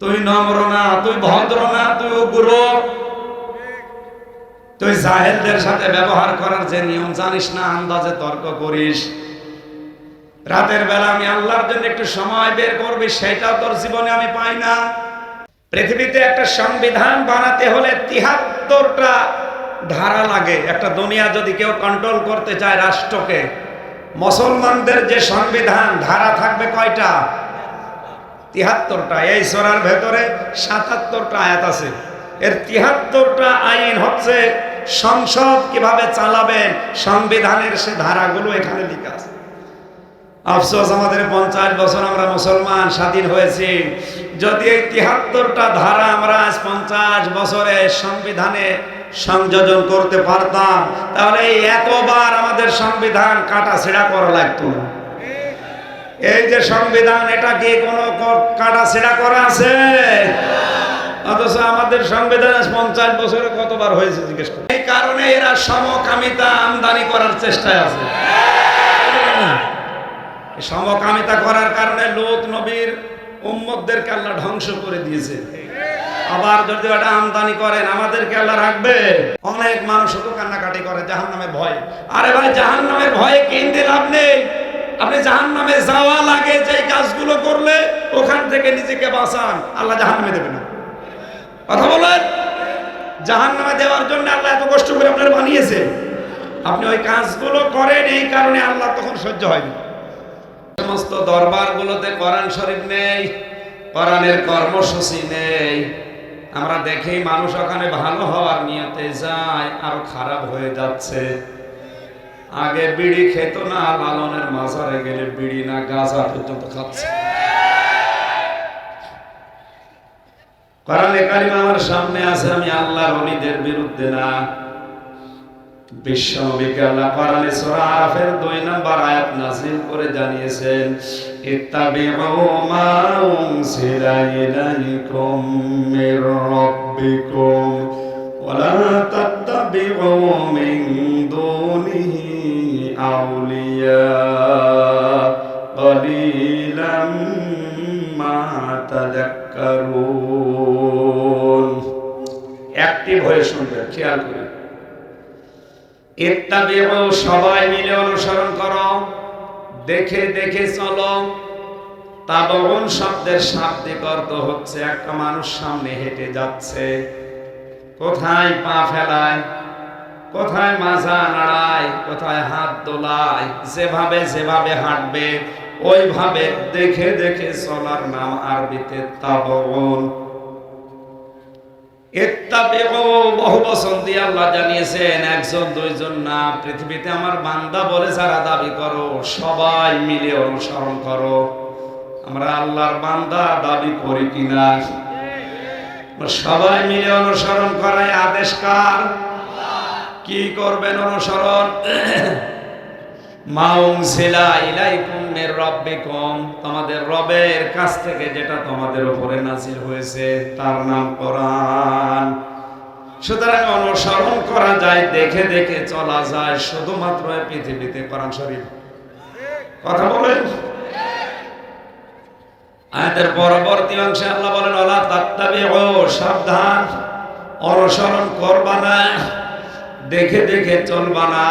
তুই নম্র না তুই ভদ্র না তুই উগ্র। তুই জাহেলদের সাথে ব্যবহার করার যে নিয়ম জানিস না, আন্দাজে তর্ক করিস। রাতের বেলা আমি আল্লাহর জন্য একটু সময় বের করবি, সেটাও তোর জীবনে আমি পাই না। পৃথিবীতে একটা সংবিধান বানাতে হলে তিহাত্তরটা ধারা লাগে। একটা দুনিয়া যদি কেউ কন্ট্রোল করতে চায় রাষ্ট্রকে, মুসলমানদের যে সংবিধান, ধারা থাকবে কয়টা? তিহাত্তরটা, এই সোরার ভেতরে সাতাত্তরটা আয়াত আছে। এর তিহাত্তরটা আইন হচ্ছে সংসদ কীভাবে চালাবেন, সংবিধানের সে ধারাগুলো এখানে লেখা আছে। আফসোস, আমাদের পঞ্চাশ বছর আমরা মুসলমান, স্বাধীন হয়েছি। যদি এই তিহাত্তরটা ধারা আমরা আজ পঞ্চাশ বছরে সংবিধানে সংযোজন করতে পারতাম, তাহলে এই এতবার আমাদের সংবিধান কাটা ছেঁড়া করা লাগতো না। এই যে সংবিধান, এটা কি কোনো কাটা ছেঁড়া করা আছে? অথচ আমাদের সংবিধান পঞ্চাশ বছরে কতবার হয়েছে, জিজ্ঞেস করে। এই কারণে এরা সমকামিতা আমদানি করার চেষ্টায় আছে। সমকামিতা করার কারণে লোত নবীর উম্মতদেরকে আল্লাহ ধ্বংস করে দিয়েছে। আবার যদি এটা আমদানি করেন, আমাদেরকে আল্লাহ রাখবে। অনেক মানুষ তো কান্নাকাটি করে জাহান নামে ভয়। আরে ভাই জাহান নামের ভয়ে কিনতে লাভ নেই। আপনি জাহান নামে যাওয়া লাগে যে কাজগুলো করলে ওখান থেকে নিজেকে বাঁচান। আল্লাহ জাহান নামে দেবে না। কথা বলেন? জাহান নামে দেওয়ার জন্য আল্লাহ এত কষ্ট করে আপনার বানিয়েছে। আপনি ওই কাজগুলো করেন, এই কারণে আল্লাহ তখন সহ্য হয়নি। সমস্ত দরবারগুলোতে কোরআন শরীফ নেই, কোরআনের কর্মসূচি নেই। আমরা দেখি মানুষ ওখানে ভালো হওয়ার নিয়তে যায়, আরও খারাপ হয়ে যাচ্ছে। আগে বিড়ি খেত না, লালনের মাজারে গেলে বিড়ি না, গাঁজা পর্যন্ত খাচ্ছে। আমার সামনে আছে, আমি আল্লাহর অলিদের বিরুদ্ধে না। আল্লাহ কোরআনে সূরা আরাফের 2 নম্বর আয়াত করে জানিয়েছেন আউলিয়া قليلا ما تذكرون অ্যাক্টিভ হয়ে শুনবে খেয়াল করে ইত্তাবিউ সবাই মিলে অনুসরণ করো দেখে দেখে চলো তাবন শব্দের শাব্দিক অর্থ হচ্ছে একটা মানুষ সামনে হেঁটে যাচ্ছে কোথায় পা ফেলায় কোথায় মাজা নাড়ায়, কোথায় হাত দোলায়, যেভাবে যেভাবে হাঁটবে, ওইভাবে দেখে দেখে চলার নাম আরবিতে তাবন আল্লাহ বান্দা দাবি করো কিনা? সবাই মিলে অনুসরণ করাই আদেশ কার? কি করবেন অনুসরণ? তোমাদের রবের কাছ থেকে যেটা তোমাদের উপরে হয়েছে, তার নাম কোরআন। সুতরাং অনুসরণ করা যায়, দেখে দেখে চলা যায়, শুধুমাত্র পৃথিবীতে কোরআন শরীফ। কথা বলেন? আয়াতের পরবর্তী অংশে আল্লাহ বলেন, ওলা তাত্তাবিউ, সাবধান, অনুসরণ করবা না। দেখে দেখে চলবা না।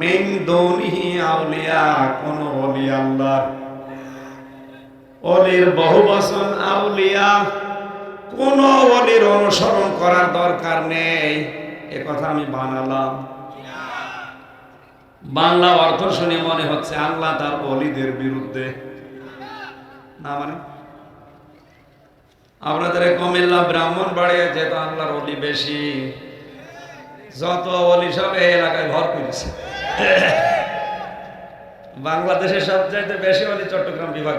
মিন দুনিহি আউলিয়া, কোন ওলি আল্লাহ অলির বহু বচন আউলিয়া, কোন অলির অনুসরণ করার দরকার নেই। এ কথা আমি বানালাম। বাংলা অর্থ শুনে মনে হচ্ছে আল্লাহ তার অলিদের বিরুদ্ধে। না মানে? আপনাদের কুমিল্লা ব্রাহ্মণ বাড়িয়ে যেহেতু আল্লাহর অলি বেশি যত অলি সব এই এলাকায় ঘর করেছে। বাংলাদেশের সবচাইতে বেশি অলি চট্টগ্রাম বিভাগ।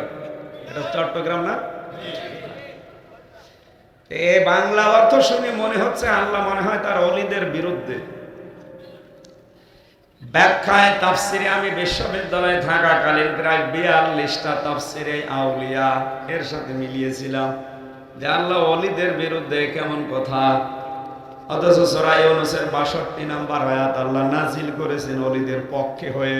এটা চট্টগ্রাম না? এ বাংলা অর্থ শুনে মনে হচ্ছে আল্লাহ মনে হয় তার অলিদের বিরুদ্ধে। ব্যাখ্যায়, তাফসিরে আমি বিশ্ববিদ্যালয়ে থাকাকালীন প্রায় বিয়াল্লিশটা তাফসিরে আউলিয়া এর সাথে মিলিয়েছিলাম যে আল্লাহ অলিদের বিরুদ্ধে কেমন কথা অথচ সরাই অনুসের বাষট্টি নাম্বার আয়াত আল্লাহ নাজিল করেছেন অলিদের পক্ষে হয়ে।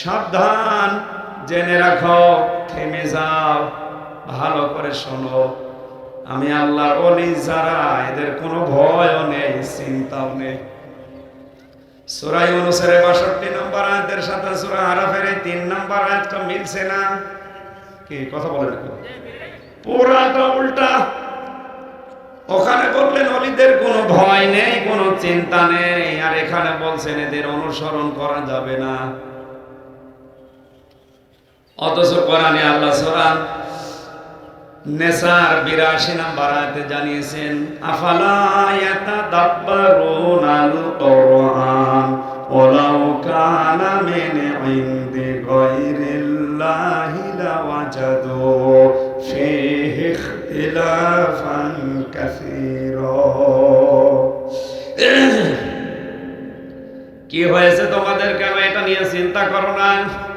সাবধান, জেনে রাখো, থেমে যাও, ভালো করে শোনো। আমি আল্লাহর অলি যারা, এদের কোনো ভয়ও নেই, চিন্তাও নেই। সুরাই অনুসারে বাষট্টি নম্বর আয়াতের সাথে সুরা আরাফের এই তিন নম্বর আয়াতটা মিলছে না? কি, কথা বলেন? পুরাটা উল্টা। ওখানে বললেন অলিদের কোনো ভয় নেই, কোনো চিন্তা নেই, আর এখানে বলছেন, এদের অনুসরণ করা যাবে না। অথচ কোরআনে আল্লাহ সোরান নেসার বিরাশি নাম্বার আয়াতে জানিয়েছেন, আফালা ইয়াতাদাব্বারুনাল কোরআন ওয়ালাউ কানা মিন ইনদি গায়রিল্লাহি লাওয়াজাদু ফীহি ইখতিলাফান কাসীরা. কি হয়েছে তোমাদের কেন এটা নিয়ে চিন্তা করো না?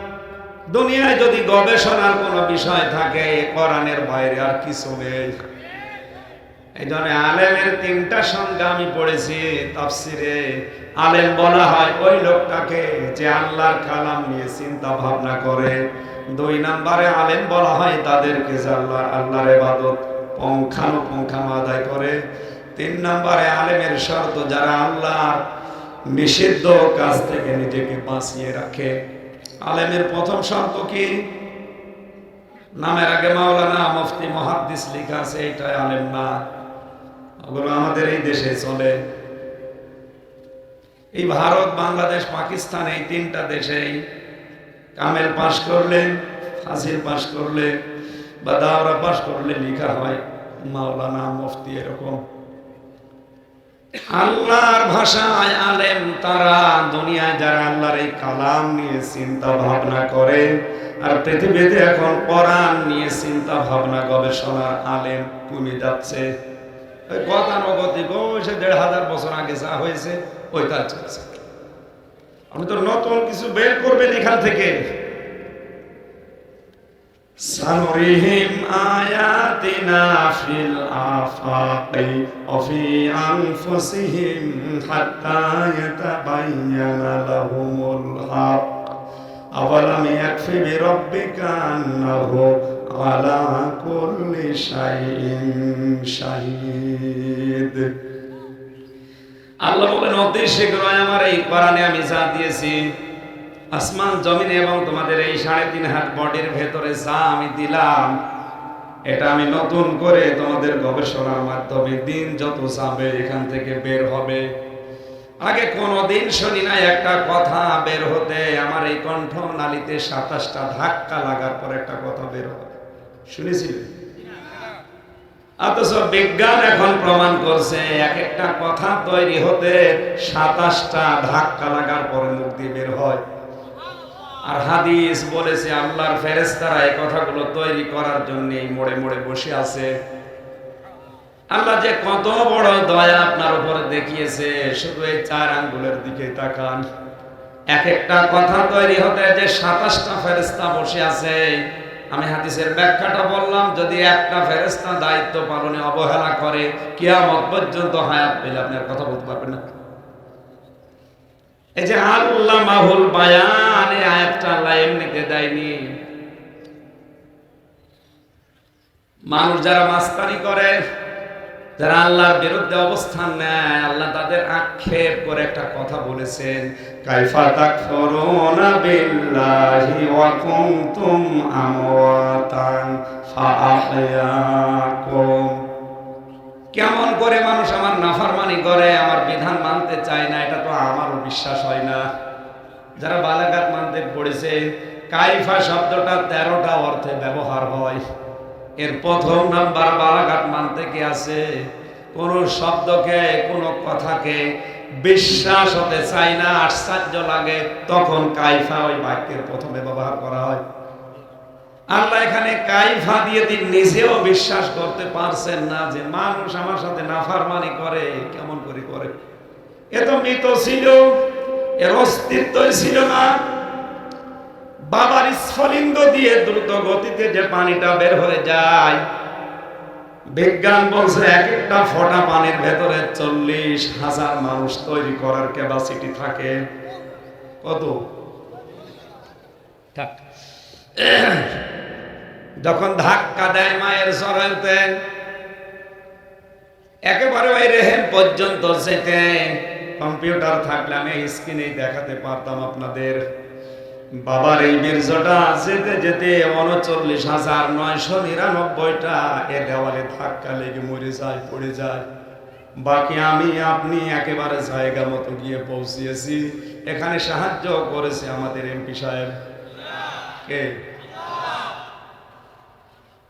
দুনিয়ায় যদি গবেষণার কোনো বিষয় থাকে, কোরআনের বাইরে আর কিছু নেই। এই জন্য আলেমের তিনটা সংজ্ঞা আমি পড়েছি তাফসিরে। আলেম বলা হয় ওই লোকটাকে যে আল্লাহর কালাম নিয়ে চিন্তা ভাবনা করে। দুই নম্বরে আলেম বলা হয় তাদেরকে যে আল্লাহ আল্লাহর ইবাদত পঙ্খানুপুঙ্খানু আদায় করে। তিন নম্বরে আলেমের শর্ত, যারা আল্লাহর নিষিদ্ধ কাজ থেকে নিজেকে বাঁচিয়ে রাখে আলেমের প্রথম শর্ত কি? নামের আগে মাওলানা মুফতি মহাদ্দিস লেখা আছে এইটাই আলেম না। ওগুলো আমাদের এই দেশে চলে। এই ভারত, বাংলাদেশ, পাকিস্তান, এই তিনটা দেশেই কামেল পাশ করলে, ফাজিল পাশ করলে বা দাওরা পাশ করলে লেখা হয় মাওলানা মুফতি এরকম। আল্লাহর ভাষায় আলেম তারা, দুনিয়ায় যারা আল্লাহর এই কালাম নিয়ে চিন্তা ভাবনা করে, আর পৃথিবীতে এখন কোরআন নিয়ে চিন্তা ভাবনা গবেষণার আলেম কমে যাচ্ছে। ওই গতানুগতিক দেড় হাজার বছর আগে যা হয়েছে ওই কাজ চলছে। আপনি তো নতুন কিছু বের করবেন এখান থেকে। سنريهم آياتنا في الآفاق وفي أنفسهم حتى يتبين لهم الحق أولم يكف بربك أنه على كل شيء شهيد আল্লাহ বলেন অতি শীঘ্রই আমার এই কোরআনে আমি যা দিয়েছি আসমান জমিনে এবং তোমাদের এই সাড়ে তিন হাত বডির ভেতরে যা আমি দিলাম, এটা আমি নতুন করে তোমাদের গবেষণার মাধ্যমে দিন যত যাবে এখান থেকে বের হবে। আগে কোনোদিন শুনি না একটা কথা, বের হতে আমার এই কণ্ঠ নালিতে সাতাশটা ধাক্কা লাগার পর একটা কথা বের হবে। শুনেছিলেন অথচ বিজ্ঞান এখন প্রমাণ করছে, এক একটা কথা তৈরি হতে সাতাশটা ধাক্কা লাগার পরে দিয়ে বের হয়। আর হাদিস বলেছে, আল্লাহর ফেরেস্তারা এই কথাগুলো তৈরি করার জন্য মোড়ে মোড়ে বসে আছে। আল্লাহ যে কত বড় দয়া আপনার উপরে দেখিয়েছে, শুধু এই চার আঙ্গুলের দিকে তাকান। এক একটা কথা তৈরি হতে যে সাতাশটা ফেরেস্তা বসে আছে, আমি হাদিসের ব্যাখ্যাটা বললাম, যদি একটা ফেরেস্তা দায়িত্ব পালনে অবহেলা করে, কিয়ামত পর্যন্ত হায়াত পেলে আপনি আর কথা বলতে পারবেন না। এই যে আল্লাহ মাহুল আয়াতটা আল্লাহ এমনিতে দেয়নি। মানুষ যারা মাস্তানি করে, যারা আল্লাহর বিরুদ্ধে অবস্থান নেয়, আল্লাহ তাদের আক্ষেপ করে একটা কথা বলেছেন, কাইফা তাকফুরুনা বিল্লাহি আমওয়াতান ফাআহয়াকুম। কেমন করে মানুষ আমার নাফারমানি করে, আমার বিধান মানতে চায় না, এটা তো আমারও বিশ্বাস হয় না। যারা বালাঘাট মানতে পড়েছে, কাইফা শব্দটা তেরোটা অর্থে ব্যবহার হয়। এর প্রথম নাম্বার বালাঘাট মানতে কি আছে? কোন শব্দকে, কোন কথাকে বিশ্বাস হতে চায় না, আশ্চর্য লাগে, তখন কাইফা ওই বাক্যের প্রথমে ব্যবহার করা হয়। আল্লাহ এখানে কাইফা দিয়ে তিনি নিজেও বিশ্বাস করতে পারছেন না যে মানুষ আমার সাথে নাফারমানি করে কেমন করে করে। এ তো মৃত ছিল এর অস্তিত্বই ছিল না। বাবার স্ফলিঙ্গ দিয়ে দ্রুত গতিতে যে পানিটা বের হয়ে যায় বিজ্ঞান বলছে এক একটা ফোঁটা পানির ভেতরে চল্লিশ হাজার মানুষ তৈরি করার ক্যাপাসিটি থাকে। কত? থাক। যখন ধাক্কা দেয় মায়ের সরাইতে একেবারে ওই রেহেম পর্যন্ত যেতে কম্পিউটার থাকলে আমি স্ক্রিনে দেখাতে পারতাম আপনাদের। বাবার এই বীর্যটা যেতে যেতে উনচল্লিশ হাজার নয়শো নিরানব্বইটা এ দেওয়ালে ধাক্কা লেগে মরে যায়, পড়ে যায়। বাকি আমি, আপনি একেবারে জায়গা মতো গিয়ে পৌঁছিয়েছি। এখানে সাহায্য করেছে আমাদের এমপি সাহেব। কে?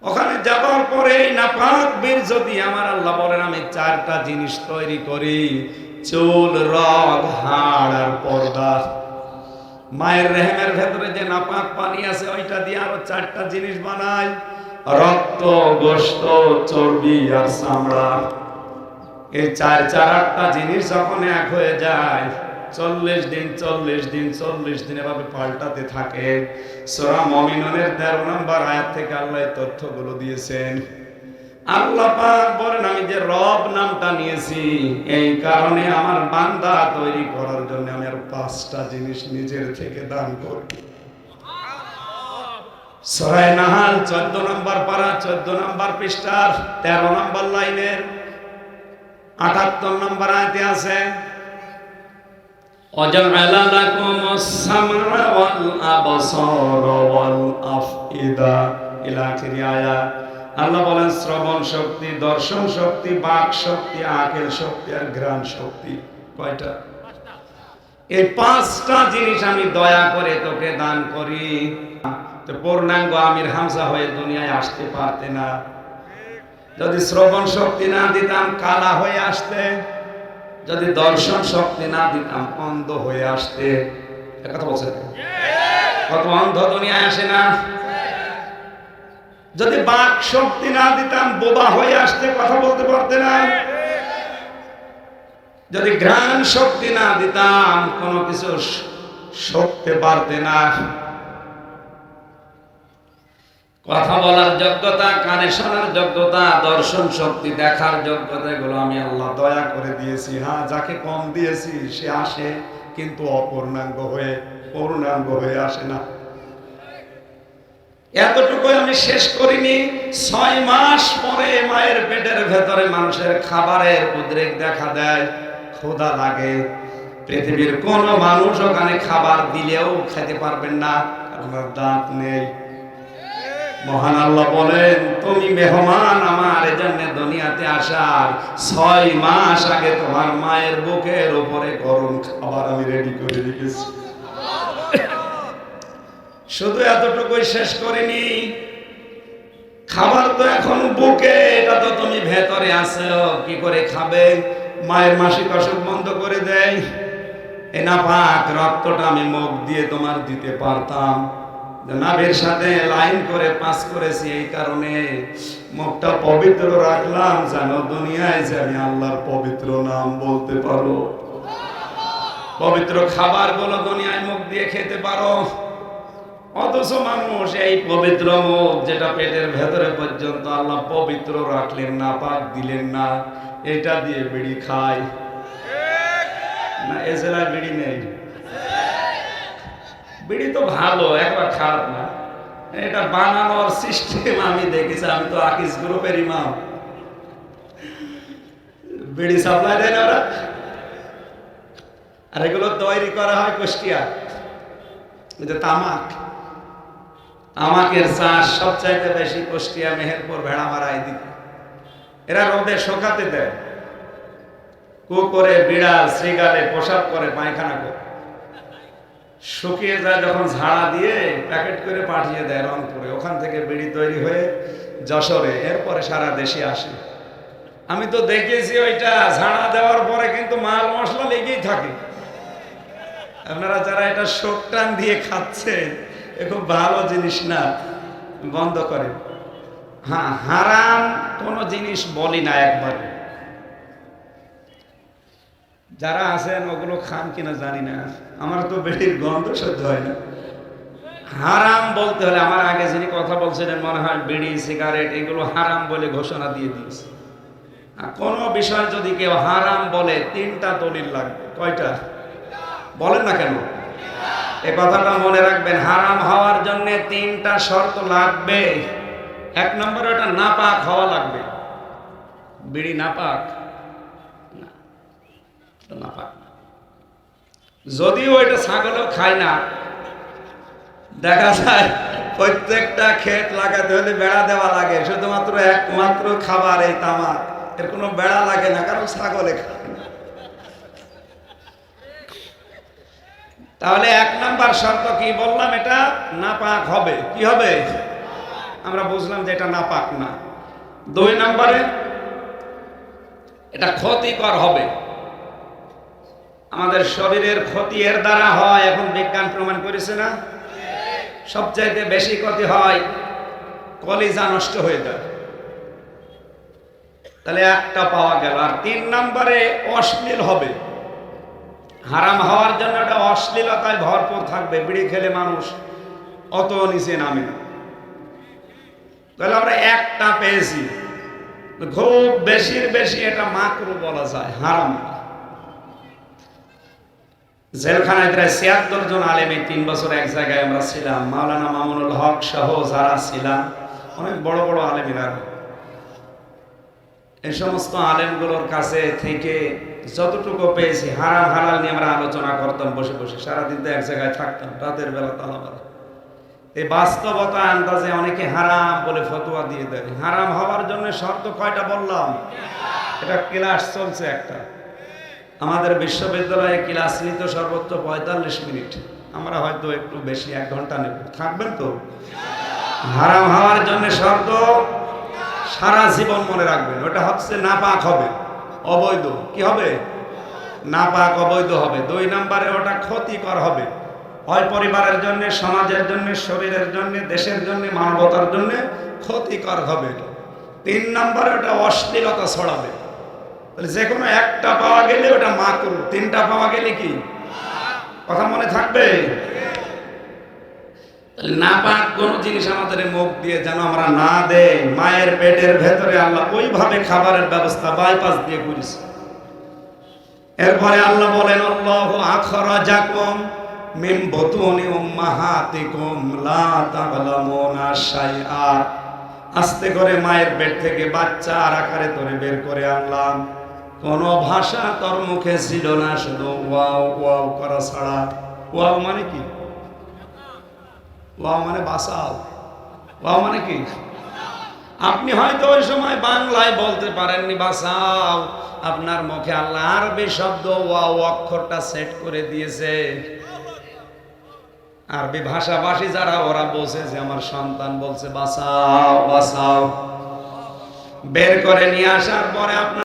ওখানে যাবার পরে নাপাক বীর যদি আমার আল্লাহ বলেন, আমি চারটা জিনিস তৈরি করি, চুল, রগ, হাড় আর পর্দা। মায়ের রেহেমের ভেতরে যে নাপাক পানি আছে, ওইটা দিয়ে আরও চারটা জিনিস বানাই। রক্ত গোস্ত চর্বি আর চামড়া। এই চার চার আটটা জিনিস যখন এক হয়ে যায় চল্লিশ দিন চল্লিশ দিন চল্লিশ দিন এভাবে পাল্টাতে থাকে। সোরা মমিনের তেরো নম্বর আয়াত থেকে আল্লাহ তথ্যগুলো দিয়েছেন। আল্লাহ বলেন, আমি যে রব নামটা নিয়েছি, এই কারণে আমার বান্দা তৈরি করার জন্য আমি আর পাঁচটা জিনিস নিজের থেকে দান করি সরাই নাহাল চোদ্দ নম্বর পারা, চোদ্দ নম্বর পৃষ্ঠার তেরো নম্বর লাইনের আটাত্তর নম্বর আয়তে আছে وجعل لكم السمع والأبصار والأفئدة إلى آخر آية আল্লাহ বলেন শ্রবণ শক্তি দর্শন শক্তি বাক শক্তি আকেল শক্তি আর ঘ্রাণ শক্তি কয়টা এই পাঁচটা জিনিস আমি দয়া করে তোকে দান করি তো পূর্ণাঙ্গ আমির হামসা হয়ে দুনিয়ায় আসতে পারতে না যদি শ্রবণ শক্তি না দিতাম কালা হয়ে আসতে যদি দর্শন শক্তি না দিতাম, অন্ধ হয়ে আসতে। কথা বলছে কত অন্ধ দুনিয়ায় আসে না? যদি বাক শক্তি না দিতাম, বোবা হয়ে আসতে কথা বলতে পারতে না। যদি ঘ্রাণ শক্তি না দিতাম, কোনো কিছু শক্তি পারতে না। কথা বলার যোগ্যতা, কানে শোনার যোগ্যতা, দর্শন শক্তি দেখার যোগ্যতা, এগুলো আমি আল্লাহ দয়া করে দিয়েছি। হ্যাঁ যাকে কম দিয়েছি, সে আসে, কিন্তু অপূর্ণাঙ্গ হয়ে পূর্ণাঙ্গ হয়ে আসে না। এতটুকু আমি শেষ করিনি। ছয় মাস পরে মায়ের পেটের ভেতরে মানুষের খাবারের উদ্রেক দেখা দেয়। ক্ষুধা লাগে। পৃথিবীর কোন মানুষ ওখানে খাবার দিলেও খেতে পারবেন না। কারণ দাঁত নেই। মহান আল্লাহ বলেন, তুমি মেহমান আমার এজন্য দুনিয়াতে আসার ছয় মাস আগে তোমার মায়ের বুকের উপরে গরম খাবার আমি রেডি করে রেখেছি। শুধু এতটুকুই শেষ করিনি। খাবার তো এখন বুকে, এটা তো তুমি ভেতরে আছো, কি করে খাবে? মায়ের মাসিক অসুখ বন্ধ করে দেয়। এ না পাক রক্তটা আমি মুখ দিয়ে তোমার দিতে পারতাম। নাভের সাথে লাইন করে পাস করেছি এই কারণে মুখটা পবিত্র রাখলাম, যেন দুনিয়ায় যে আমি আল্লাহর পবিত্র নাম বলতে পারো। পবিত্র খাবারগুলো দুনিয়ায় মুখ দিয়ে খেতে পারো। অথচ মানুষ এই পবিত্র মুখ যেটা পেটের ভেতরে পর্যন্ত আল্লাহ পবিত্র রাখলেন না, পাক দিলেন না, এটা দিয়ে বিড়ি খায়। না এছাড়া বিড়ি নেই। বিড়ি তো ভালো, একবার খারাপ না। এটা বানানোর সিস্টেম আমি দেখেছি, আমি তো আকিস গ্রুপের ইমাম। বিড়ি সাপ্লাই দেয় না ওরা। আর এগুলো তৈরি করা হয় কুষ্টিয়া। যে তামাক। তামাকের চাষ সবচাইতে বেশি কুষ্টিয়া, মেহেরপুর, ভেড়া ভেড়ামারা এদিকে। এরা রোদে শোকাতে দেয়। কুকুরে, বিড়াল শ্রীগালে পোশাক করে পায়খানা করে শুকিয়ে যায় যখন ঝাড়া দিয়ে প্যাকেট করে পাঠিয়ে দেয় রংপুরে। ওখান থেকে বিড়ি তৈরি হয়ে যশোরে, এরপরে সারা দেশে আসে। আমি তো দেখেছি ওইটা ঝাড়া দেওয়ার পরে কিন্তু মাল মশলা লেগেই থাকে। আপনারা যারা এটা শোক টান দিয়ে খাচ্ছে, এ খুব ভালো জিনিস না, বন্ধ করে হ্যাঁ হারাম কোনো জিনিস বলি না একবারে। যারা আছেন, ওগুলো খান কিনা জানি না। আমার তো বেড়ির গন্ধ সহ্য হয় না। হারাম বলতে হলে আমার আগে যিনি কথা বলছিলেন মনে হয় বিড়ি, সিগারেট, এগুলো হারাম বলে ঘোষণা দিয়ে দিয়েছে। কোনো বিষয় যদি কেউ হারাম বলে, তিনটা দলিল লাগবে। কয়টা? বলেন না কেন? এ কথাটা মনে রাখবেন, হারাম হওয়ার জন্য তিনটা শর্ত লাগবে। এক নম্বরে ওটা নাপাক হওয়া লাগবে। বিড়ি নাপাক? না। যদিও এটা ছাগলও খায় না, দেখা যায় প্রত্যেকটা ক্ষেত লাগাতে হলে বেড়া দেওয়া লাগে, শুধুমাত্র একমাত্র খাবার এই তামাক। এর কোনো বেড়া লাগে না, কারণ ছাগলে খায় না। তাহলে এক নাম্বার শর্ত কি বললাম এটা? না পাক হবে। কি হবে? আমরা বুঝলাম যে এটা নাপাক না। দুই নম্বরে, এটা ক্ষতিকর হবে। আমাদের শরীরের ক্ষতি এর দ্বারা হয়, এখন বিজ্ঞান প্রমাণ করেছে না? সবচাইতে বেশি ক্ষতি হয়, কলিজা নষ্ট হয়ে যায়। তাহলে একটা পাওয়া গেল। আর তিন নম্বরে অশ্লীল হবে। হারাম হওয়ার জন্য একটা অশ্লীলতায় ভরপুর থাকবে, বিড়ি খেলে মানুষ অত নিচে নামে না। তাহলে আমরা একটা পেয়েছি। খুব বেশির বেশি এটা মাকরু বলা যায়, হারাম। জেলখানায় প্রায় ছিয়াত্তর জন আলেম তিন বছর এক জায়গায় আমরা ছিলাম। মাওলানা মামুনুল হক সহ যারা ছিলাম, অনেক বড় বড় আলেমিরা। এই সমস্ত আলেমগুলোর কাছে থেকে যতটুকু পেয়েছি, হারাম হালাল নিয়ে আমরা আলোচনা করতাম, বসে বসে। সারাদিন তো এক জায়গায় থাকতাম, রাতের বেলা তালাবালা এই বাস্তবতা আন্দাজে অনেকে হারাম বলে ফতোয়া দিয়ে দেয়। হারাম হওয়ার জন্য শর্ত কয়টা বললাম? এটা ক্লাস চলছে একটা। আমাদের বিশ্ববিদ্যালয়ে ক্লাস নিত সর্বোচ্চ পঁয়তাল্লিশ মিনিট। আমরা হয়তো একটু বেশি এক ঘণ্টা নেব। থাকবেন তো? হারাম হওয়ার জন্য শর্ত, সারা জীবন মনে রাখবেন, ওটা হচ্ছে না নাপাক হবে, অবৈধ। কি হবে? না নাপাক, অবৈধ হবে। দুই নম্বরে ওটা ক্ষতিকর হবে। হয় পরিবারের জন্য, সমাজের জন্য, শরীরের জন্য, দেশের জন্য, মানবতার জন্য ক্ষতিকর হবে। তিন নম্বরে ওটা অশ্লীলতা ছড়াবে। তাহলে যে কোনো একটা পাওয়া গেলে ওটা মা করু তিনটা পাওয়া গেলে কি? কথা মনে থাকবে? তাহলে নাপাক কোনো জিনিস আমাদের মুখ দিয়ে যেন আমরা না দেই, মায়ের পেটের ভেতরে আল্লাহ ওইভাবে খাবারের ব্যবস্থা বাইপাস দিয়ে করেছে। এরপরে আল্লাহ বলেন, আল্লাহ আখরাজাকুম মিন বুতুনি উম্মাহাতিকুম লা আস্তে করে মায়ের পেট থেকে বাচ্চা আর আকারে ধরে বের করে আনলাম। কোন ভাষা তোর মুখে ছিল না, শুধু ওয়াও ওয়াও করা ছাড়া। ওয়াও মানে কি? ওয়াও মানে বাসাও ওয়াও মানে কি? আপনি হয়তো ওই সময় বাংলায় বলতে পারেননি বাসাও আপনার মুখে আল্লাহ আরবি শব্দ ওয়াও অক্ষরটা সেট করে দিয়েছে। আরবি ভাষাভাষী যারা, ওরা বলছে যে আমার সন্তান বলছে বাসাও বাসাও বের করে নিয়ে আসার পরে আপনার